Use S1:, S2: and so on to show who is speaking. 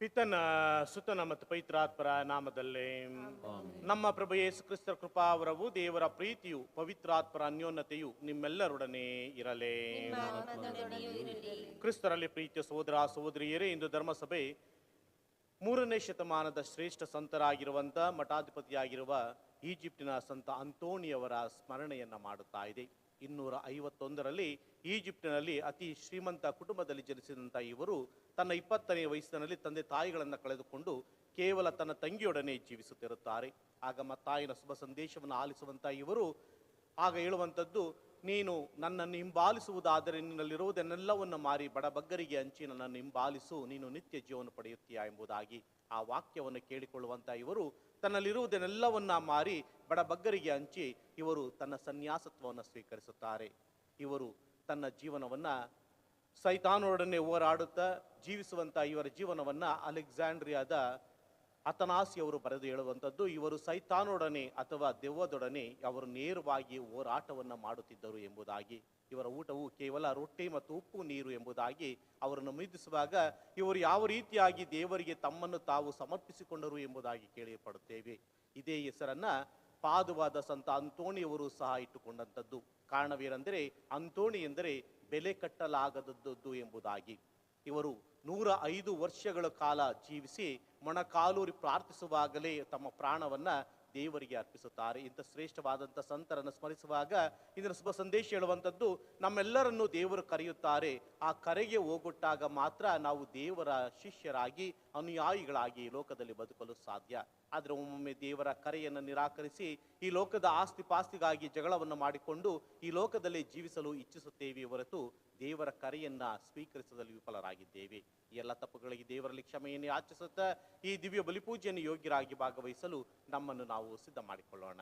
S1: ಪಿತನ ಸುತನ ಮತ್ತು ಪವಿತ್ರಾತ್ಮರ ನಾಮದಲ್ಲಿ. ನಮ್ಮ ಪ್ರಭು ಯೇಸು ಕ್ರಿಸ್ತರ ಕೃಪಾವರವು ದೇವರ ಪ್ರೀತಿಯು ಪವಿತ್ರಾತ್ಮರ ಅನ್ಯೋನ್ಯತೆಯು ನಿಮ್ಮೆಲ್ಲರೊಡನೆ ಇರಲೇ. ಕ್ರಿಸ್ತರಲ್ಲಿ ಪ್ರೀತಿಯ ಸಹೋದರ ಸಹೋದರಿಯರೇ ಇಂದು ಧರ್ಮಸಭೆ ಮೂರನೇ ಶತಮಾನದ ಶ್ರೇಷ್ಠ ಸಂತರಾಗಿರುವಂಥ ಮಠಾಧಿಪತಿಯಾಗಿರುವ ಈಜಿಪ್ಟಿನ ಸಂತ ಅಂತೋಣಿಯವರ ಸ್ಮರಣೆಯನ್ನು ಮಾಡುತ್ತಾ ಇದೆ. ಇನ್ನೂರ ಐವತ್ತೊಂದರಲ್ಲಿ ಈಜಿಪ್ಟಿನಲ್ಲಿ ಅತಿ ಶ್ರೀಮಂತ ಕುಟುಂಬದಲ್ಲಿ ಜನಿಸಿದಂಥ ಇವರು ತನ್ನ ಇಪ್ಪತ್ತನೇ ವಯಸ್ಸಿನಲ್ಲಿ ತಂದೆ ತಾಯಿಗಳನ್ನು ಕಳೆದುಕೊಂಡು ಕೇವಲ ತನ್ನ ತಂಗಿಯೊಡನೆ ಜೀವಿಸುತ್ತಿರುತ್ತಾರೆ. ಆಗ ಮತ್ತಾಯಿನ ಶುಭ ಸಂದೇಶವನ್ನು ಆಲಿಸುವಂತ ಇವರು ಆಗ ಹೇಳುವಂಥದ್ದು, ನೀನು ನನ್ನನ್ನು ಹಿಂಬಾಲಿಸುವುದಾದರೆ ನಿನ್ನಲ್ಲಿರುವುದನ್ನೆಲ್ಲವನ್ನು ಮಾರಿ ಬಡಬಗ್ಗರಿಗೆ ಹಂಚಿ ನನ್ನನ್ನು ಹಿಂಬಾಲಿಸು, ನೀನು ನಿತ್ಯ ಜೀವನ ಪಡೆಯುತ್ತೀಯಾ ಎಂಬುದಾಗಿ ಆ ವಾಕ್ಯವನ್ನು ಕೇಳಿಕೊಳ್ಳುವಂಥ ಇವರು ತನ್ನಲ್ಲಿರುವುದನ್ನೆಲ್ಲವನ್ನ ಮಾರಿ ಬಡಬಗ್ಗರಿಗೆ ಹಂಚಿ ಇವರು ತನ್ನ ಸನ್ಯಾಸತ್ವವನ್ನು ಸ್ವೀಕರಿಸುತ್ತಾರೆ. ಇವರು ತನ್ನ ಜೀವನವನ್ನ ಸೈತಾನೊಡನೆ ಹೋರಾಡುತ್ತಾ, ಜೀವಿಸುವಂಥ ಇವರ ಜೀವನವನ್ನ ಅಲೆಕ್ಸಾಂಡ್ರಿಯಾದ ಅಥನಾಸಿ ಅವರು ಬರೆದು ಹೇಳುವಂಥದ್ದು, ಇವರು ಸೈತಾನೊಡನೆ ಅಥವಾ ದೆವ್ವದೊಡನೆ ಅವರು ನೇರವಾಗಿ ಹೋರಾಟವನ್ನು ಮಾಡುತ್ತಿದ್ದರು ಎಂಬುದಾಗಿ, ಇವರ ಊಟವು ಕೇವಲ ರೊಟ್ಟಿ ಮತ್ತು ಉಪ್ಪು ನೀರು ಎಂಬುದಾಗಿ ಅವರನ್ನು ಮಿದಿಸುವಾಗ, ಇವರು ಯಾವ ರೀತಿಯಾಗಿ ದೇವರಿಗೆ ತಮ್ಮನ್ನು ತಾವು ಸಮರ್ಪಿಸಿಕೊಂಡರು ಎಂಬುದಾಗಿ ಕೇಳಿಪಡುತ್ತೇವೆ ಇದೇ ಹೆಸರನ್ನ ಪಾದುವಾದ ಸಂತ ಅಂತೋಣಿಯವರು ಸಹ ಇಟ್ಟುಕೊಂಡಂಥದ್ದು. ಕಾರಣವೇನೆಂದರೆ ಅಂತೋಣಿ ಎಂದರೆ ಬೆಲೆ ಕಟ್ಟಲಾಗದದ್ದು ಎಂಬುದಾಗಿ. ಇವರು ನೂರ ಐದು ವರ್ಷಗಳ ಕಾಲ ಜೀವಿಸಿ ಮೊಣಕಾಲೂರಿ ಪ್ರಾರ್ಥಿಸುವಾಗಲೇ ತಮ್ಮ ಪ್ರಾಣವನ್ನ ದೇವರಿಗೆ ಅರ್ಪಿಸುತ್ತಾರೆ. ಇಂಥ ಶ್ರೇಷ್ಠವಾದಂಥ ಸಂತರನ್ನು ಸ್ಮರಿಸುವಾಗ ಇದರ ಶುಭ ಸಂದೇಶ ಹೇಳುವಂಥದ್ದು, ನಮ್ಮೆಲ್ಲರನ್ನು ದೇವರು ಕರೆಯುತ್ತಾರೆ. ಆ ಕರೆಗೆ ಹೋಗೊಟ್ಟಾಗ ಮಾತ್ರ ನಾವು ದೇವರ ಶಿಷ್ಯರಾಗಿ, ಅನುಯಾಯಿಗಳಾಗಿ ಲೋಕದಲ್ಲಿ ಬದುಕಲು ಸಾಧ್ಯ. ಆದರೆ ಒಮ್ಮೊಮ್ಮೆ ದೇವರ ಕರೆಯನ್ನು ನಿರಾಕರಿಸಿ ಈ ಲೋಕದ ಆಸ್ತಿ ಪಾಸ್ತಿಗಾಗಿ ಜಗಳವನ್ನು ಮಾಡಿಕೊಂಡು ಈ ಲೋಕದಲ್ಲಿ ಜೀವಿಸಲು ಇಚ್ಛಿಸುತ್ತೇವೆ ಹೊರತು ದೇವರ ಕರೆಯನ್ನ ಸ್ವೀಕರಿಸದಲ್ಲಿ ವಿಫಲರಾಗಿದ್ದೇವೆ. ಈ ಎಲ್ಲ ತಪ್ಪುಗಳಿಗೆ ದೇವರಲ್ಲಿ ಕ್ಷಮೆಯನ್ನು ಯಾಚಿಸುತ್ತಾ ಈ ದಿವ್ಯ ಬಲಿಪೂಜೆಯನ್ನು ಯೋಗ್ಯರಾಗಿ ಭಾಗವಹಿಸಲು ನಮ್ಮನ್ನು ನಾವು ಸಿದ್ಧ ಮಾಡಿಕೊಳ್ಳೋಣ